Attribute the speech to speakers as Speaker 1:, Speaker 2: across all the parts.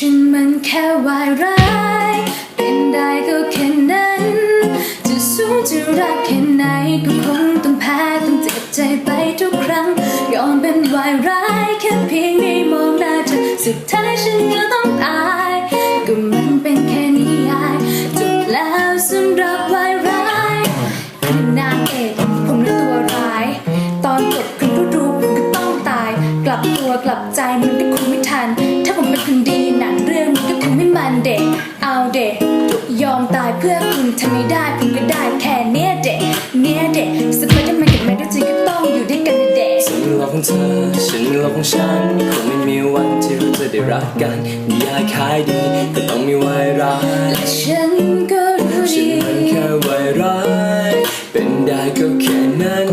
Speaker 1: ฉันมันแค่วายร้ายเป็นได้ก็แค่นั้น จะสู้จะรักแค่ไหนก็คงต้องแพ้ต้องเจ็บใจไปทุกครั้ง ยอมเป็นวายร้ายแค่เพียงได้มองหน้าเธอสุดท้ายฉันก็ต้องตาย ก็มันเป็นแค่นิยายจบแล้วสำหรับวาย ใจมันก็คงไม่ทัน ถ้าผมเป็นคนดีหนังเรื่องนี้ก็คงไม่มันเด็ก เอาเด็กยอมตายเพื่อคุณทำไม่ได้ผมก็ได้แค่เนี้ยเด็กเนี้ยเด็กสไปเดอร์แมนกับแมนจริงก็ต้องอยู่ด้วยกันนะเด็ก
Speaker 2: ฉันเป็นโลกของเธอฉันเป็นโลกของฉันคงไม่มีวันที่เราจะได้รักกันนิยายขายดีก็ต้องมีวายร้าย
Speaker 1: และฉันก็รู้
Speaker 2: ฉัน
Speaker 1: ดี
Speaker 2: มันแค่วายร้ายเป็นได้ก็แค่นั้น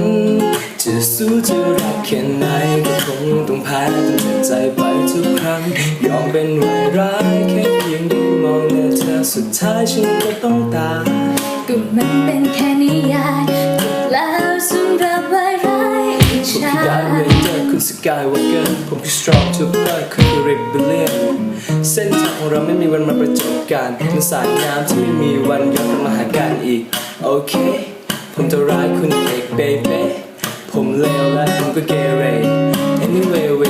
Speaker 2: จะสู้จะรักแค่ไหนก็คงต้อง แพ้ต้องเจ็บใจไปทุกครั้ง ยอมเป็นวายร้ายแค่เพียงได้มองหน้าเธอสุดท้ายฉันก็ต้องตาย
Speaker 1: ก็มันเป็นแค่นิยายจบแล้วสำหรับวายร้ายอีก
Speaker 2: ผม
Speaker 1: ชา
Speaker 2: คือไดเรเดอร์คุณสกายวอล์กเกอร์ผมคือสตรองทูเปอร์คุณคือริบเบเลียนเส้นทางของเราไม่มีวันมาประจบกันเป็นสายน้ำที่ไม่มีวันย้อนกลับมาหากันอีก โอเค ผมจะร้ายคุณเอกเบเบ้ผมเลวและคุณก็เกเร anyway we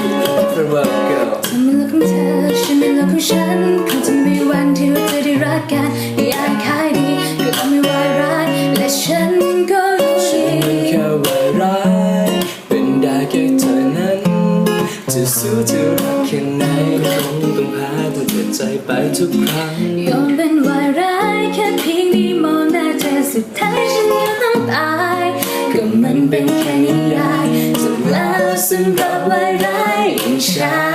Speaker 2: for world girl
Speaker 1: เธอเป็นโลกของเธอฉันเป็นโลกของฉันคงจะมีวันที่เราจะได้รักกันนิยายขายดีก็ต้องมีวายร้ายและฉันก็รู้
Speaker 2: ฉั
Speaker 1: ดี
Speaker 2: นมันแค่วายร้ายเป็นได้แค่เธอนั้นจะสู้จะรักแค่ไหนก็คงต้องพ้ต้อเจ็บใจไปทุกครั้ง
Speaker 1: ยอมเป็นวายร้ายแค่เพียงได้มองหน้าเธอสุดท้ายฉันก็ต้องตายก็มันเป็นแค่นิยายจบแล้ สำหรับวายร้ายอย่างฉัน